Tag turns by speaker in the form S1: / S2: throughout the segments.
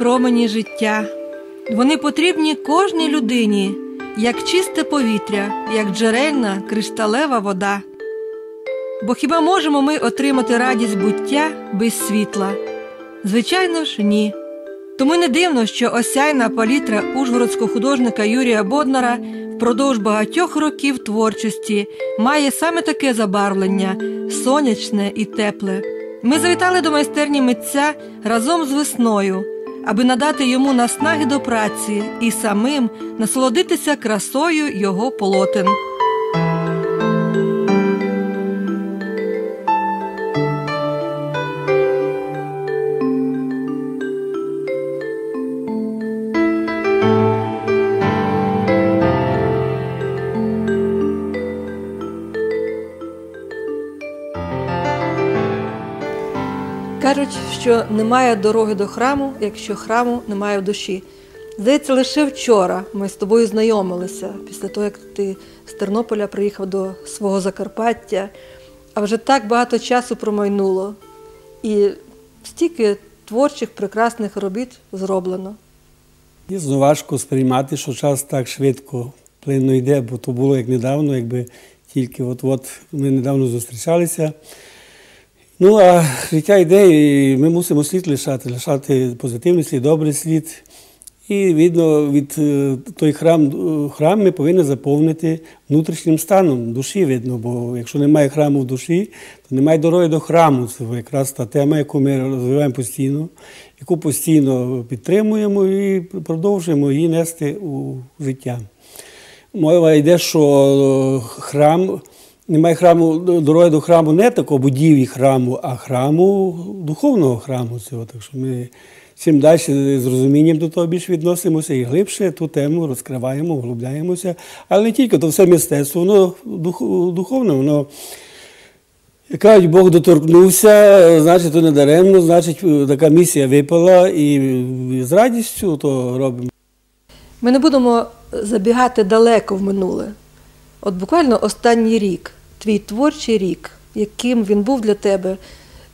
S1: промені життя. Вони потрібні кожній людині, як чисте повітря, як джерельна кришталева вода. Бо хіба можемо ми отримати радість буття без світла? Звичайно ж, ні. Тому не дивно, що осяйна палітра ужгородського художника Юрія Боднара впродовж багатьох років творчості має саме таке забарвлення сонячне і тепле. Ми завітали до майстерні митця разом з весною, аби надати йому наснаги до праці і самим насолодитися красою його полотен. Що немає дороги до храму, якщо храму немає в душі. Здається, лише вчора ми з тобою знайомилися після того, як ти з Тернополя приїхав до свого Закарпаття, а вже так багато часу промайнуло, і стільки творчих прекрасних робіт зроблено.
S2: Дійсно важко сприймати, що час так швидко плинно йде, бо то було як недавно, якби тільки от-от ми недавно зустрічалися. Ну, а життя йде, і ми мусимо слід лишати, лишати позитивний слід, добрий слід. І видно, від е, той храм, е, храм ми повинні заповнити внутрішнім станом душі, видно, бо якщо немає храму в душі, то немає дороги до храму. Це якраз та тема, яку ми розвиваємо постійно, яку постійно підтримуємо і продовжуємо її нести у життя. Мова йде, що е, храм. Немає храму, дороги до храму не такого будівлі храму, а храму, духовного храму цього. Так що ми чим далі з розумінням до того більше відносимося і глибше ту тему розкриваємо, вглубляємося. Але не тільки то все мистецтво, воно духовне, воно. Як кажуть, Бог доторкнувся, значить, то не даремно, значить, така місія випала і з радістю то робимо.
S1: Ми не будемо забігати далеко в минуле. От буквально останній рік, твій творчий рік, яким він був для тебе,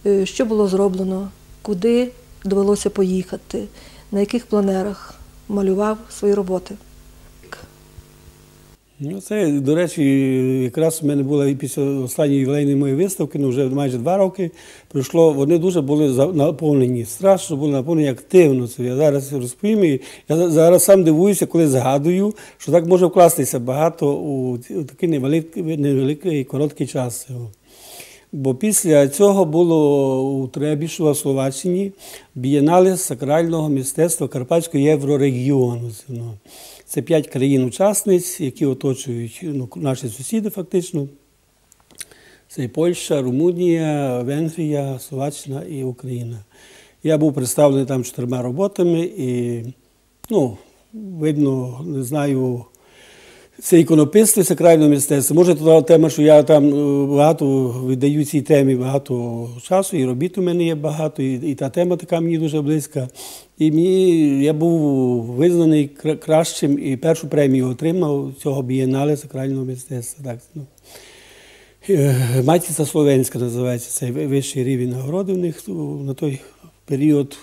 S1: е, що було зроблено, куди довелося поїхати, на яких планерах малював свої роботи.
S2: Ну, Це, до речі, якраз у мене була і після останньої ювілейної моєї виставки, ну вже майже два роки пройшло. Вони дуже були наповнені. Страшно були наповнені активно. Це я зараз розповім. І я зараз сам дивуюся, коли згадую, що так може вкластися багато у такий невеликий, невеликий короткий час. Бо після цього було у Требішова Словаччині бієнале сакрального мистецтва Карпатського єврорегіону. Це п'ять країн-учасниць, які оточують ну, наші сусіди, фактично. Це і Польща, Румунія, Венгрія, Словаччина і Україна. Я був представлений там чотирма роботами і, ну, видно, не знаю, це іконописство, сакральне мистецтво. Може, туди тема, що я там е, багато віддаю цій темі багато часу, і робіт у мене є багато, і, і та тема така мені дуже близька. І мені я був визнаний кращим і першу премію отримав цього бієнале сакрального мистецтва. Так, ну. Е, Матіця Словенська називається цей вищий рівень нагороди в них на той період.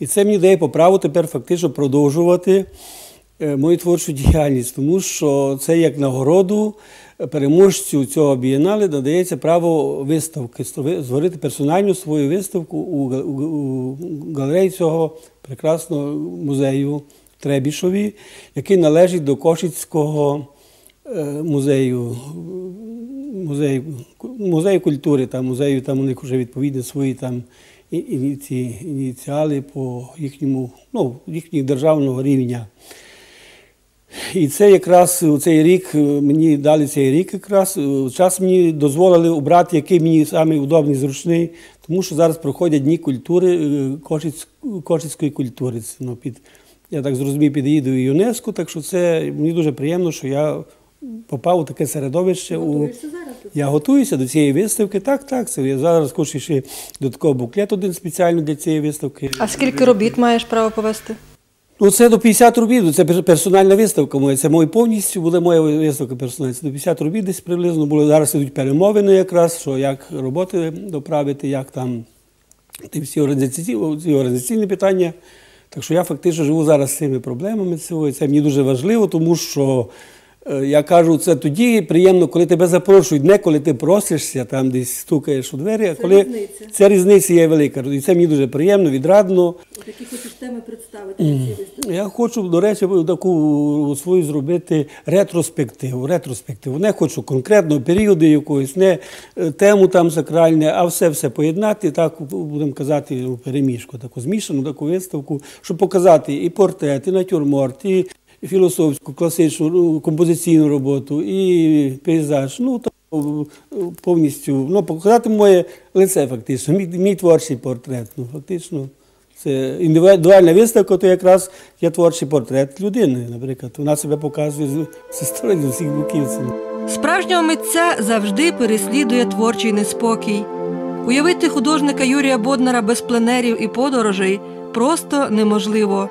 S2: І це мені дає по праву тепер фактично продовжувати. Е, мою творчу діяльність, тому що це як нагороду переможцю цього бієнале надається право виставки, створити персональну свою виставку у галереї цього прекрасного музею Требішові, який належить до Кошицького е, музею музею, музею культури, там, музею, там у них вже відповідні свої там ці ініціали по їхньому, ну, їхніх державного рівня. І це якраз у цей рік мені дали цей рік якраз. Час мені дозволили обрати, який мені удобний, зручний, тому що зараз проходять дні культури, кошицької культури. Ну, під, Я так зрозумів, під'їду і ЮНЕСКО, так що це мені дуже приємно, що я попав у таке середовище. У... Я готуюся до цієї виставки. Так, так. Це я зараз хочу ще до такого буклет один спеціально для цієї виставки.
S1: А скільки робіт маєш право повести?
S2: Ну, це до 50 робіт, це персональна виставка моя. Це мої повністю була моя виставка персональна. Це до 50 робіт десь приблизно було. Зараз ідуть перемовини якраз, що як роботи доправити, як там всі організаційні, організаційні питання. Так що я фактично живу зараз з цими проблемами. Це мені дуже важливо, тому що я кажу, це тоді приємно, коли тебе запрошують, не коли ти просишся, там десь стукаєш у двері, а
S1: Це
S2: коли
S1: різниця.
S2: ця різниця є велика. І це мені дуже приємно, відрадно.
S1: Які хочеш теми представити виставці?
S2: Я хочу, до речі, таку свою зробити ретроспективу. ретроспективу. Не хочу конкретного періоду якогось, не е, тему там сакральне, а все все поєднати, так будемо казати, у переміжку, таку змішану таку виставку, щоб показати і портрет, і натюрморт, і філософську, класичну, ну, композиційну роботу, і пейзаж. Ну, то повністю ну, показати моє лице, фактично, мій, мій творчий портрет. Ну, фактично. Це індивідуальна виставка, то якраз є творчий портрет людини, наприклад. Вона себе показує зі сторони з усіх боків.
S1: Справжнього митця завжди переслідує творчий неспокій. Уявити художника Юрія Боднара без пленерів і подорожей просто неможливо.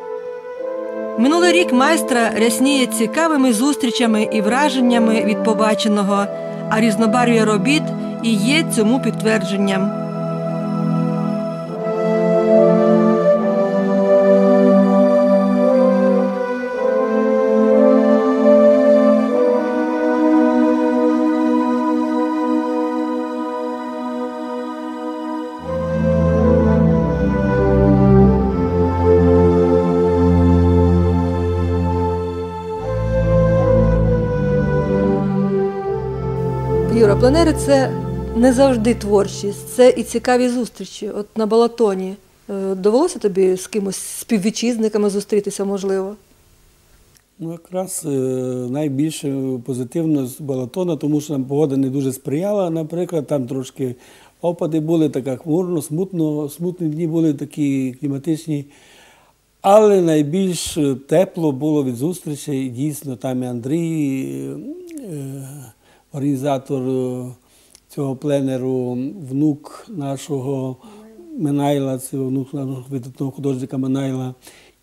S1: Минулий рік майстра рясніє цікавими зустрічами і враженнями від побаченого, а різнобарв'я робіт і є цьому підтвердженням. Не завжди творчість, це і цікаві зустрічі. От на балатоні е, довелося тобі з кимось співвітчизниками зустрітися, можливо?
S2: Ну, якраз е, найбільше позитивно з балатона, тому що нам погода не дуже сприяла. Наприклад, там трошки опади були, така хмурно, смутно, смутні дні були такі кліматичні. Але найбільш тепло було від зустрічей. Дійсно, там і Андрій, е, організатор е, цього пленеру, внук нашого Минайла, це внук нашого видатного художника Минайла.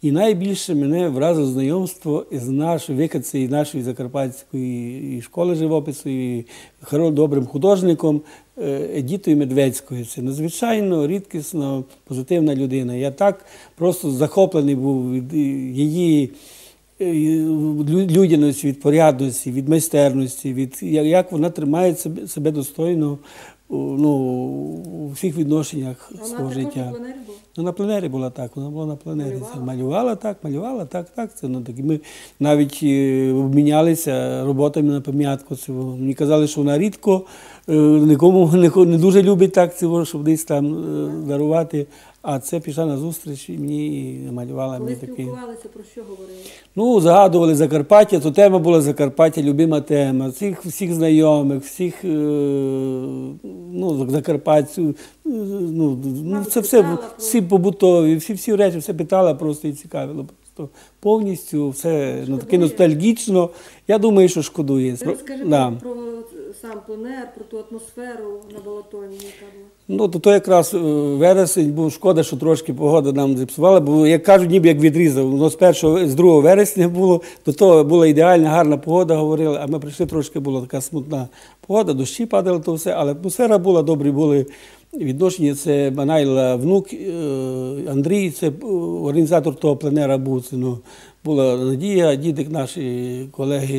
S2: І найбільше мене вразило знайомство з нашою вихідцем і нашої закарпатської і школи живопису, і добрим художником е, Едітою Медведською. Це надзвичайно рідкісно позитивна людина. Я так просто захоплений був від її людяності, від порядності, від майстерності, від як вона тримає себе, себе достойно ну, у всіх відношеннях свого життя. Ну, на пленері була так, вона була на пленері. Це малювала так, малювала так, так. Це, ну, так. Ми навіть е, обмінялися роботами на пам'ятку. Мені казали, що вона рідко е, нікому не, хо- не дуже любить так, це, щоб десь там е, дарувати. А це пішла на зустріч і мені малювала мені такий.
S1: про що говорили?
S2: Ну, згадували Закарпаття, то тема була Закарпаття, любима тема. Всіх, всіх знайомих, всіх е, ну, закарпатців. е, Ну, ну, це все всі побутові, всі, всі речі, все питала просто і цікавило. Просто повністю все ну, таке ностальгічно. Я думаю, що шкодує. Да.
S1: про сам пленер, про ту атмосферу на балатоні, яка була.
S2: Ну, то, то якраз е, вересень був шкода, що трошки погода нам зіпсувала, бо як кажуть, ніби як відрізав. Воно з першого, з 2 вересня було, до того була ідеальна, гарна погода, говорили, а ми прийшли трошки була така смутна погода, дощі падали, то все, але атмосфера була, добрі були відношення. Це Манайла внук е, Андрій, це е, організатор того пленера був. Ну, була Надія, дідик наші колеги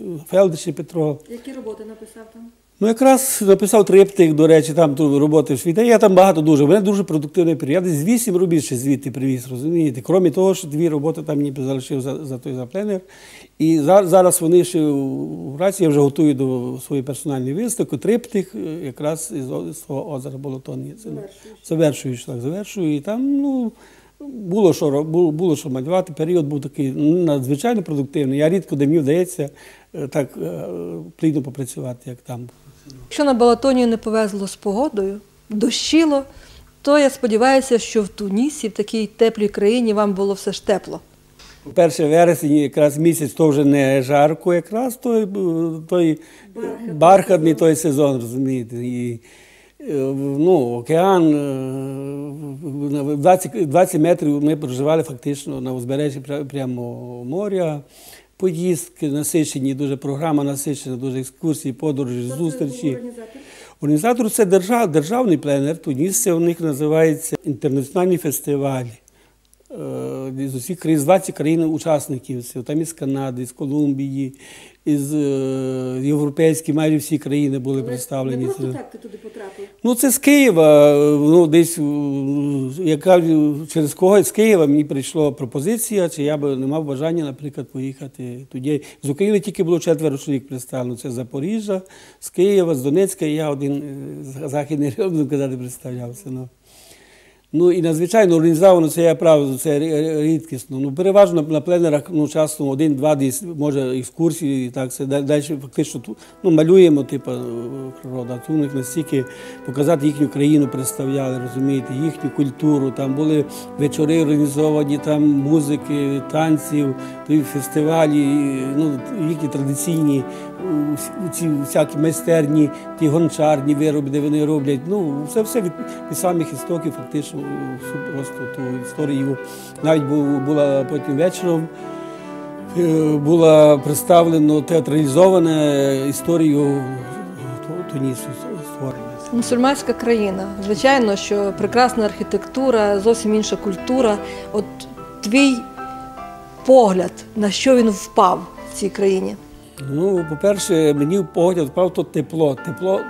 S2: е, Фелдиші Петро.
S1: Які роботи написав там?
S2: Ну, якраз написав триптих, до речі, там ту роботи в світі. Я там багато дуже. У мене дуже продуктивний період. Я десь вісім робіт ще звідти привіз, розумієте. Крім того, що дві роботи там ніби залишив за, за той за пленер. І за- зараз вони ще у праці, я вже готую до своєї персональної виставки, триптих, е, якраз із того озера Болотонні. Це завершуєш так, завершую. І там, ну. Було що, було що малювати. Період був такий надзвичайно продуктивний. Я рідко де мені вдається е, так е, плідно попрацювати, як там.
S1: Якщо на балатоні не повезло з погодою, дощило, то я сподіваюся, що в Тунісі, в такій теплій країні, вам було все ж тепло.
S2: Перше вересень, якраз місяць, то вже не жарко, якраз той, той бархатний той сезон, розумієте. І, е, ну, океан, е, 20, 20 метрів ми проживали фактично на узбережжі прямо моря. Поїздки насичені, дуже програма насичена, дуже екскурсії, подорожі, зустрічі. Організатор це держав, державний пленер. Туніс це у них називається інтернаціональні фестивалі. Е, З усіх країн, з 20 країн-учасників. Там із Канади, з Колумбії, із е, європейські, майже всі країни були представлені. Це-
S1: так ти туди потрапив.
S2: Ну, це з Києва. Ну, десь е, я кажу, через когось з Києва мені прийшла пропозиція, чи я би не мав бажання, наприклад, поїхати туди. З України тільки було четверо чоловік представлено. Це з Запоріжжя, з Києва, з Донецька, і я один е, західний район, казати, представлявся. Ну. Ну і надзвичайно організовано це я правда, це рідкісно. Ну, переважно на пленерах ну, часто один-два десь, може, екскурсії, і так це далі фактично ну, малюємо, типу, природа. Тут у них настільки показати їхню країну представляли, розумієте, їхню культуру. Там були вечори організовані, там музики, танців, фестивалі, ну, їхні традиційні у- ці всякі майстерні, ті гончарні вироби, де вони роблять. Ну, все все від, від самих істоків, фактично, всю просто ту історію. Навіть бу- була потім вечором. е, Була представлено театралізована історію Ту- Тунісу створення.
S1: Мусульманська країна. Звичайно, що прекрасна архітектура, зовсім інша культура. От твій погляд, на що він впав в цій країні?
S2: Ну, по-перше, мені в погляд впав то тепло. Тепло,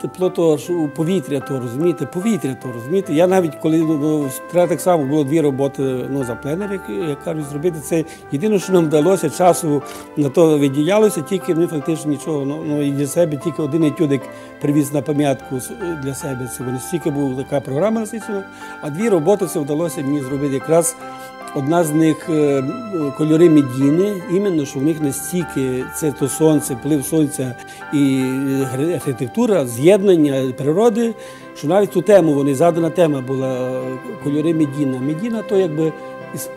S2: тепло того що повітря, то розумієте, повітря то розумієте. Я навіть коли ну, ну, треба так само було дві роботи ну, за пленер, як, як кажуть, зробити. Це єдине, що нам вдалося часу на то виділялося, тільки ми фактично нічого. Ну, ну і для себе тільки один етюдик привіз на пам'ятку для себе. Це настільки була така програма насичена, а дві роботи це вдалося мені зробити якраз. Одна з них е, кольори медіни, іменно що в них настільки це то сонце, плив сонця і е, архітектура, з'єднання природи, що навіть ту тему вони задана тема була е, кольори медіна. Медіна то якби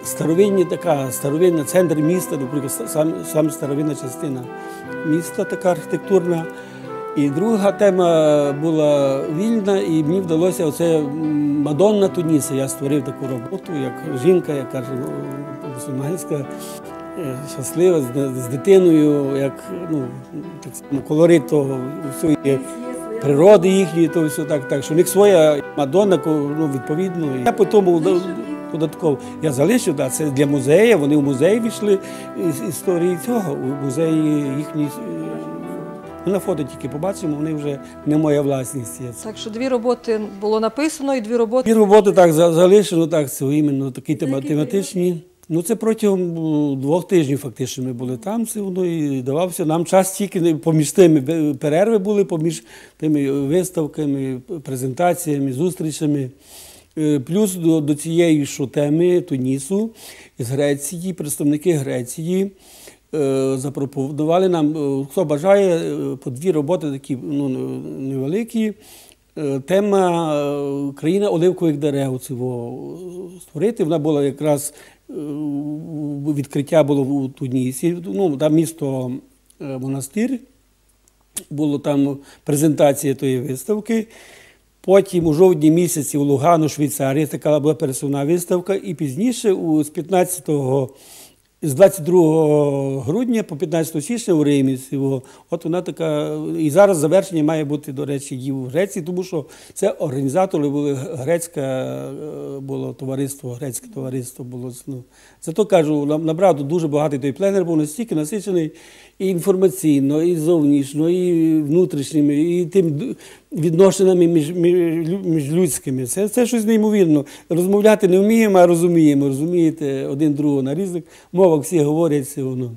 S2: старовинні така, старовинна центр міста, наприклад, сам, сам старовинна частина міста, така архітектурна. І друга тема була вільна, і мені вдалося оце Мадонна Туніса. Я створив таку роботу, як жінка, як каже ну, мусульманська, е, щаслива, з, з дитиною, як ну, так само колорит того всієї природи їхньої, то все так, так. Що у них своя Мадонна, ну, відповідно. Я по тому до- додатково. Я залишив, да, це для музею, вони в музей війшли із історії цього, у музеї їхньої. Е, ми на фото тільки побачимо, вони вже не моя власність. є.
S1: Так що дві роботи було написано, і дві роботи.
S2: І роботи так залишено, так, це іменно такі тематичні. Ну, це протягом ну, двох тижнів фактично ми були там, все воно і давався нам час тільки поміж тими перерви були, поміж тими виставками, презентаціями, зустрічами. Е, Плюс до, до цієї що теми Тунісу з Греції, представники Греції е, запропонували нам, е, хто бажає, е, по дві роботи такі ну, невеликі. Е, Тема е, країна оливкових дерев цього створити. Вона була якраз е, відкриття було у Тунісі. Ну, там місто е, монастир, була там презентація тої виставки. Потім у жовтні місяці у Лугану, Швейцарії, така була пересувна виставка. І пізніше, з 15 з 22 грудня по 15 січня у Римі. От вона така. І зараз завершення має бути, до речі, і в Греції, тому що це організатори були грецьке було товариство, грецьке товариство було. Ну, зато кажу, направду дуже багатий той пленер був настільки насичений і інформаційно, і зовнішньо, і внутрішніми, і тим відношеннями між, між, людськими. Це, це щось неймовірно. Розмовляти не вміємо, а розуміємо. Розумієте, один другого на різних мовах всі говорять все воно.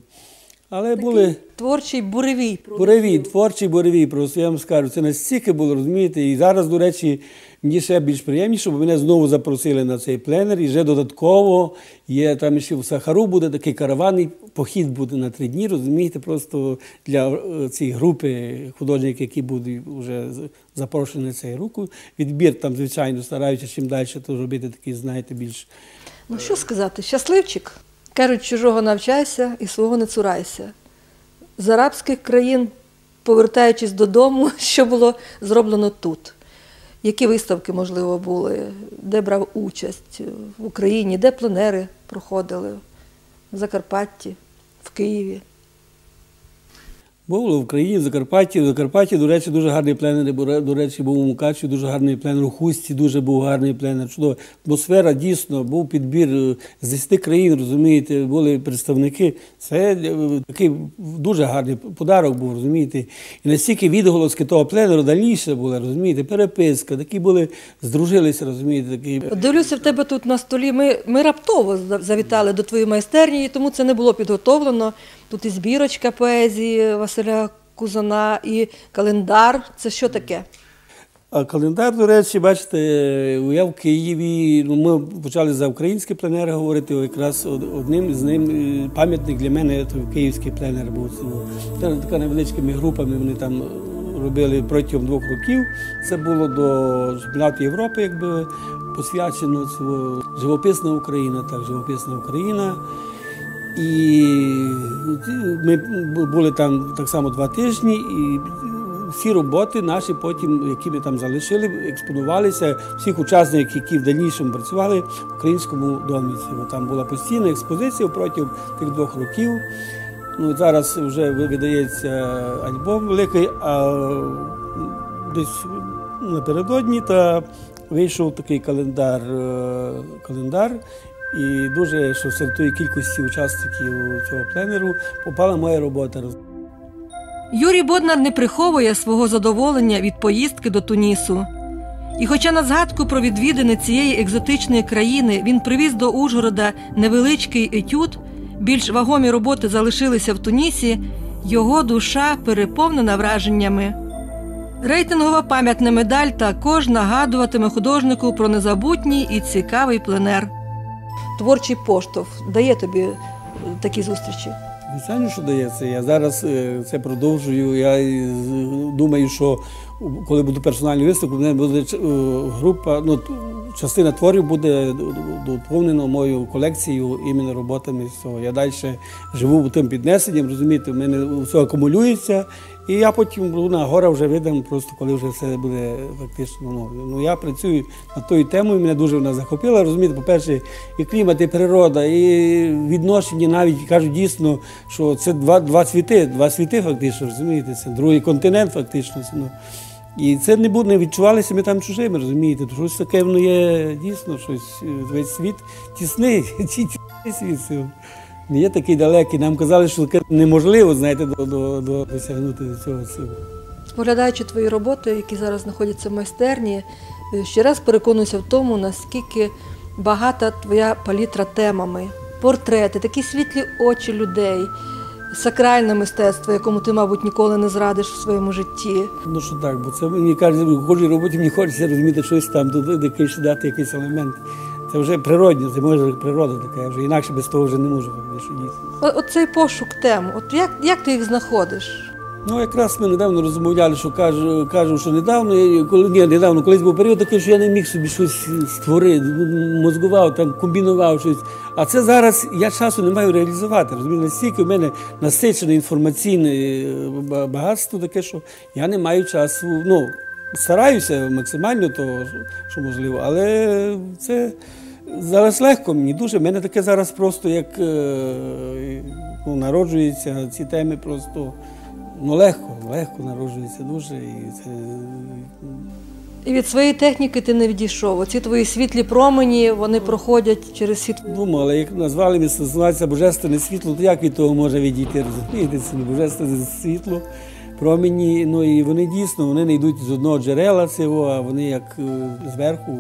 S2: Але були.
S1: Творчий буревій.
S2: Буревій, творчий буревій, просто я вам скажу, це настільки було, розумієте, і зараз, до речі, мені ще більш приємніше, бо мене знову запросили на цей пленер, і вже додатково є там ще в Сахару буде такий караванний похід буде на три дні, розумієте, просто для е, цієї групи художників, які будуть вже запрошені на цей руку. Відбір там, звичайно, стараються чим далі то робити такий, знаєте, більш
S1: Ну що сказати, щасливчик. Кажуть, чужого навчайся і свого не цурайся. З арабських країн, повертаючись додому, що було зроблено тут? Які виставки, можливо, були, де брав участь в Україні, де пленери проходили? В Закарпатті, в Києві.
S2: Було в Україні, в Закарпатті. В Закарпатті, до речі, дуже гарний пленер. До речі, був у Мукачеві, дуже гарний пленер. У Хусті дуже був гарний пленер. Чудово. Атмосфера дійсно, був підбір е, з 10 країн, розумієте, були представники. Це е, такий дуже гарний подарок був, розумієте. І настільки відголоски того пленеру дальніше були, розумієте, переписка, такі були, здружилися, розумієте, такі.
S1: Дивлюся в тебе тут на столі. Ми, ми раптово завітали до твоєї майстерні, і тому це не було підготовлено. Тут і збірочка поезії Василя Кузана, і календар. Це що таке?
S2: А календар, до речі, бачите, я в Києві. Ну, ми почали за український пленер говорити. Якраз одним з ним е, пам'ятник для мене то київський пленер був. Це така невеличкими групами вони там робили протягом двох років. Це було до чемпіонату Європи, якби посвячено цього живописна Україна, так, живописна Україна. І ми були там так само два тижні, і всі роботи наші потім, які ми там залишили, експонувалися всіх учасників, які в дальнішому працювали в українському домі. Там була постійна експозиція протягом тих двох років. Ну, зараз вже видається альбом великий, а десь напередодні та вийшов такий календар, е, календар. І дуже, що серед тої кількості учасників цього пленеру попала моя робота.
S1: Юрій Боднар не приховує свого задоволення від поїздки до Тунісу. І хоча на згадку про відвідини цієї екзотичної країни він привіз до Ужгорода невеличкий етюд, більш вагомі роботи залишилися в Тунісі, його душа переповнена враженнями. Рейтингова пам'ятна медаль також нагадуватиме художнику про незабутній і цікавий пленер. Творчий поштовх дає тобі е, такі зустрічі.
S2: Звичайно, що дається. Я зараз е, це продовжую. Я е, думаю, що коли буду персональний виставку, в мене буде група, ну, частина творів буде доповнена моєю колекцією іменно роботами цього. Я далі живу тим піднесенням, розумієте, в мене все акумулюється. І я потім буду на гора вже видам, просто коли вже все буде фактично. Ну, ну я працюю над тою темою, мене дуже вона захопила. Розумієте, по-перше, і клімат, і природа, і відношення навіть кажуть дійсно, що це два, два світи, два світи фактично, розумієте, це другий континент, фактично. Це, ну. І це не буде, не відчувалися ми там чужими, розумієте? То щось таке воно є дійсно, щось весь світ тісний, тісний світ. Не є такий далекий. Нам казали, що таке неможливо, знаєте, до, до, до досягнути цього. всього.
S1: Споглядаючи твої роботи, які зараз знаходяться в майстерні, е, ще раз переконуюся в тому, наскільки багата твоя палітра темами, портрети, такі світлі очі людей, сакральне мистецтво, якому ти, мабуть, ніколи не зрадиш в своєму житті.
S2: Ну що так, бо це мені кожній роботі мені хочеться розуміти щось там, туди якийсь дати якийсь елемент. Це вже природньо, це може природа така, вже інакше без того вже не можу. дійсно.
S1: О- Оцей пошук тем, от як, як ти їх знаходиш?
S2: Ну, якраз ми недавно розмовляли, що кажу, кажу, що недавно, коли ні, недавно, колись був період такий, що я не міг собі щось створити, ну, мозгував, там, комбінував щось. А це зараз я часу не маю реалізувати. Розумієте, настільки в мене насичене інформаційне е, багатство таке, що я не маю часу. Ну, стараюся максимально, то, що можливо, але це. Зараз легко мені дуже. Мене таке зараз просто як е, ну, народжуються ці теми просто ну, легко, легко народжується дуже. І це,
S1: І від своєї техніки ти не відійшов. Оці твої світлі промені, вони проходять через світ.
S2: але як назвали ми це називається божественне світло, то як від того може відійти? Розумієте, це не божественне світло, промені. Ну і вони дійсно вони не йдуть з одного джерела цього, а вони як е, зверху.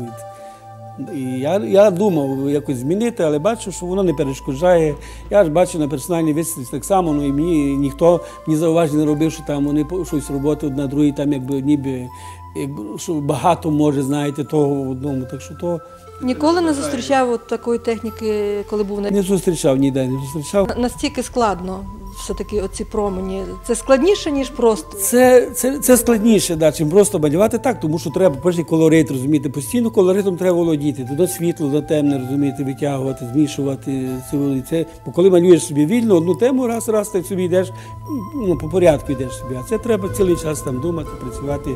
S2: І я, я думав якось змінити, але бачу, що воно не перешкоджає. Я ж бачу на персональній виставці так само, ну і мені ніхто мені зауважень не робив, що там вони щось роботи одна другій, там якби ніби якби, що багато може, знаєте, того в одному. Так що то
S1: Ніколи не зустрічав от такої техніки, коли був на
S2: не зустрічав ніде, не зустрічав.
S1: настільки складно все-таки оці промені. Це складніше, ніж просто.
S2: Це, це, це складніше, да, чим просто малювати так, тому що треба перший колорит, розумієте, постійно колоритом треба володіти. До світло, до темне, розумієте, витягувати, змішувати. Це, це, бо коли малюєш собі вільно, одну тему, раз, раз, ти собі йдеш, ну, по порядку йдеш собі. А це треба цілий час там думати, працювати.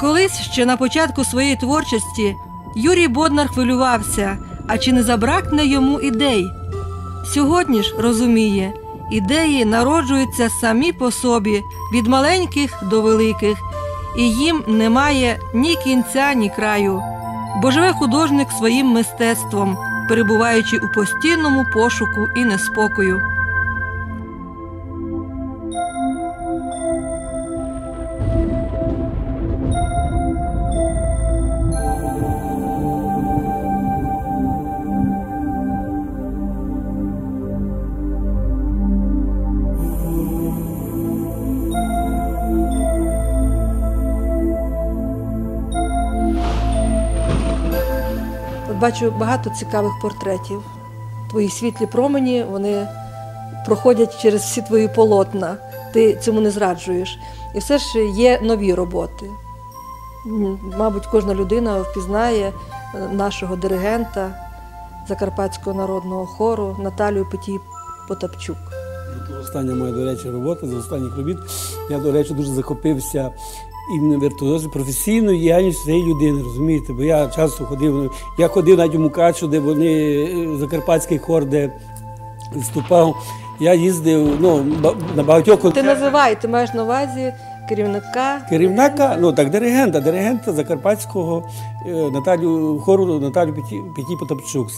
S1: Колись ще на початку своєї творчості Юрій Боднар хвилювався, а чи не забракне йому ідей? Сьогодні ж розуміє, ідеї народжуються самі по собі від маленьких до великих, і їм немає ні кінця, ні краю, бо живе художник своїм мистецтвом, перебуваючи у постійному пошуку і неспокою. Бачу багато цікавих портретів. Твої світлі промені вони проходять через всі твої полотна. Ти цьому не зраджуєш. І все ж є нові роботи. Мабуть, кожна людина впізнає е, нашого диригента Закарпатського народного хору Наталію Петій Потапчук.
S2: Остання моя, до речі, робота з останніх робіт. Я, до речі, дуже захопився іменно віртуозом, професійною діяльністю цієї людини, розумієте? Бо я часто ходив, я ходив навіть у Мукачу, де вони е, закарпатський хор, де виступав. Я їздив ну, на багатьох
S1: Ти називай, ти маєш на увазі керівника.
S2: Керівника, ну так, диригента, диригента Закарпатського е, Наталю хору Наталю Петі, Потапчук.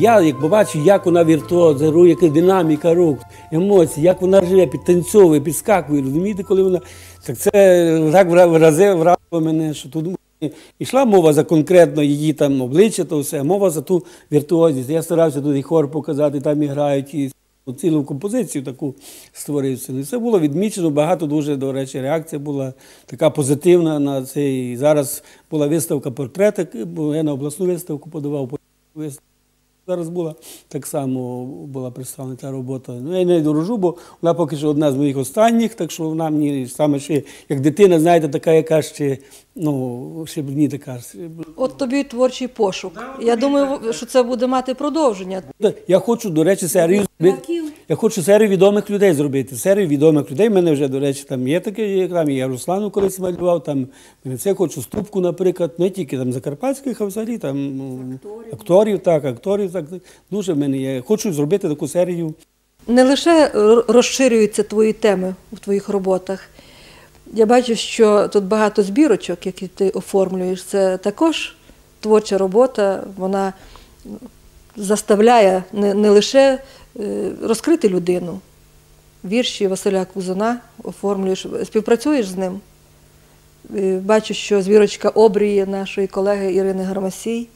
S2: Я як побачив, як вона віртуоза, ру, яка динаміка рук, емоції, як вона живе, підтанцьовує, підскакує. Розумієте, коли вона так це так вра- врази- вразило мене, що тут йшла мова за конкретно її там обличчя, то все, мова за ту віртуозність. Я старався тут і хор показати, там і грають і цілу композицію таку створив. І це було відмічено. Багато дуже, до речі, реакція була така позитивна на це. І зараз була виставка портретик, я на обласну виставку подавав виставку. Зараз була так само була представлена та робота. Ну, я не дорожу, бо вона поки що одна з моїх останніх, так що вона мені саме ще, як дитина, знаєте, така, яка ще, ну, ще-
S1: От тобі творчий пошук. Я думаю, що це буде мати продовження.
S2: Я хочу, до речі, серію. Я хочу серію відомих людей зробити. Серію відомих людей. У мене вже, до речі, там є таке, як там я Руслану колись малював. Там мене це хочу ступку, наприклад, не тільки там закарпатських, а взагалі там ну, акторів. так, акторів. Так дуже в мене є. Хочу зробити таку серію.
S1: Не лише розширюються твої теми у твоїх роботах. Я бачу, що тут багато збірочок, які ти оформлюєш. Це також творча робота. Вона заставляє не, не лише е, розкрити людину. Вірші Василя Кузина оформлюєш, співпрацюєш з ним. Е, Бачу, що збірочка обрії нашої колеги Ірини Гармасій.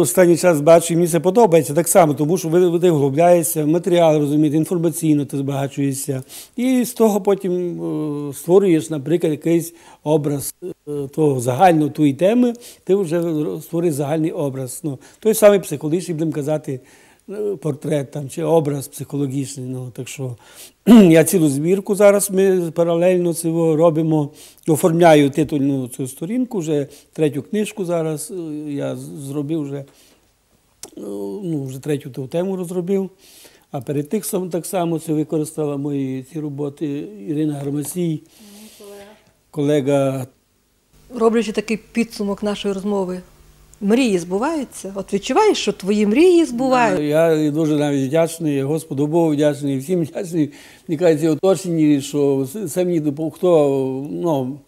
S2: Останній час бачу, і мені це подобається так само, тому що ви, вглубляєшся матеріал, розумієте, інформаційно ти збагачуєшся. І з того потім е, створюєш, наприклад, якийсь образ е, того загального тої теми, ти вже створюєш загальний образ. Ну, той самий психологічний, будемо казати, портрет там, чи образ психологічний. Ну, так що я цілу збірку зараз ми паралельно цього робимо. Оформляю титульну цю сторінку, вже третю книжку зараз е, я зробив вже, е, ну, вже третю ту тему розробив. А перед тим так само це використала мої ці роботи Ірина Гармасій, колега
S1: Роблячи такий підсумок нашої розмови, мрії збуваються? От відчуваєш, що твої мрії збуваються?
S2: Я дуже навіть вдячний, Господу Богу вдячний, всім вдячний. Мені кажеться, оточені, що це мені допомог, хто ну,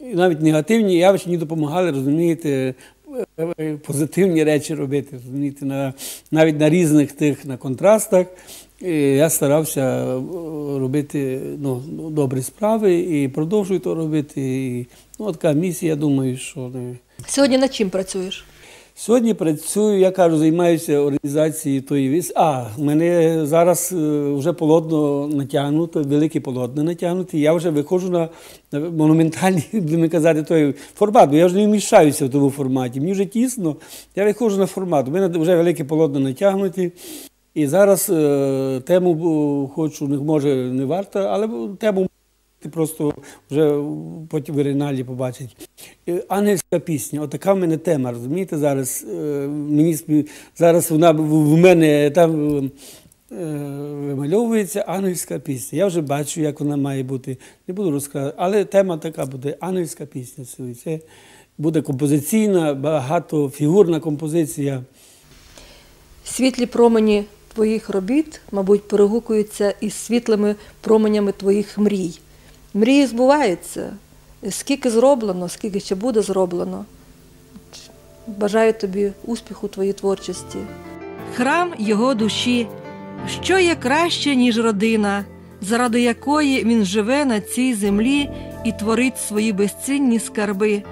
S2: навіть негативні явища мені допомагали, розумієте, е, позитивні речі робити. Розумієте, на, навіть на різних тих на контрастах. І я старався е, робити ну, добрі справи і продовжую то робити. І, ну, така місія, я думаю, що.
S1: Сьогодні над чим працюєш?
S2: Сьогодні працюю, я кажу, займаюся організацією тої віс. А, мене зараз е, вже полотно натягнуто, велике полотно натягнуте. Я вже виходжу на, монументальний, будемо казати, той формат, бо я вже не вміщаюся в тому форматі. Мені вже тісно, я виходжу на формат. У мене вже велике полотно натягнуті. І зараз е, тему хочу, може не варто, але тему ти просто вже потім в оригіналі побачить. Е, Ангельська пісня, отака в мене тема, розумієте, зараз е, мені зараз вона в мене там е, вимальовується ангельська пісня. Я вже бачу, як вона має бути. Не буду розказувати, але тема така буде ангельська пісня. Це буде композиційна, багатофігурна композиція.
S1: Світлі промені твоїх робіт, мабуть, перегукуються із світлими променями твоїх мрій. Мрії збуваються. Скільки зроблено, скільки ще буде зроблено. Бажаю тобі успіху твоїй творчості. Храм його душі, що є краще, ніж родина, заради якої він живе на цій землі і творить свої безцінні скарби.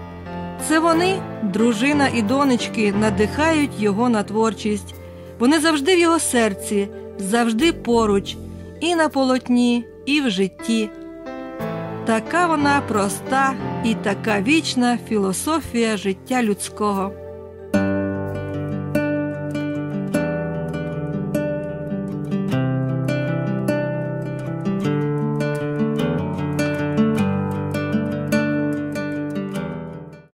S1: Це вони, дружина і донечки, надихають його на творчість. Вони завжди в його серці, завжди поруч, і на полотні, і в житті. Така вона проста і така вічна філософія життя людського.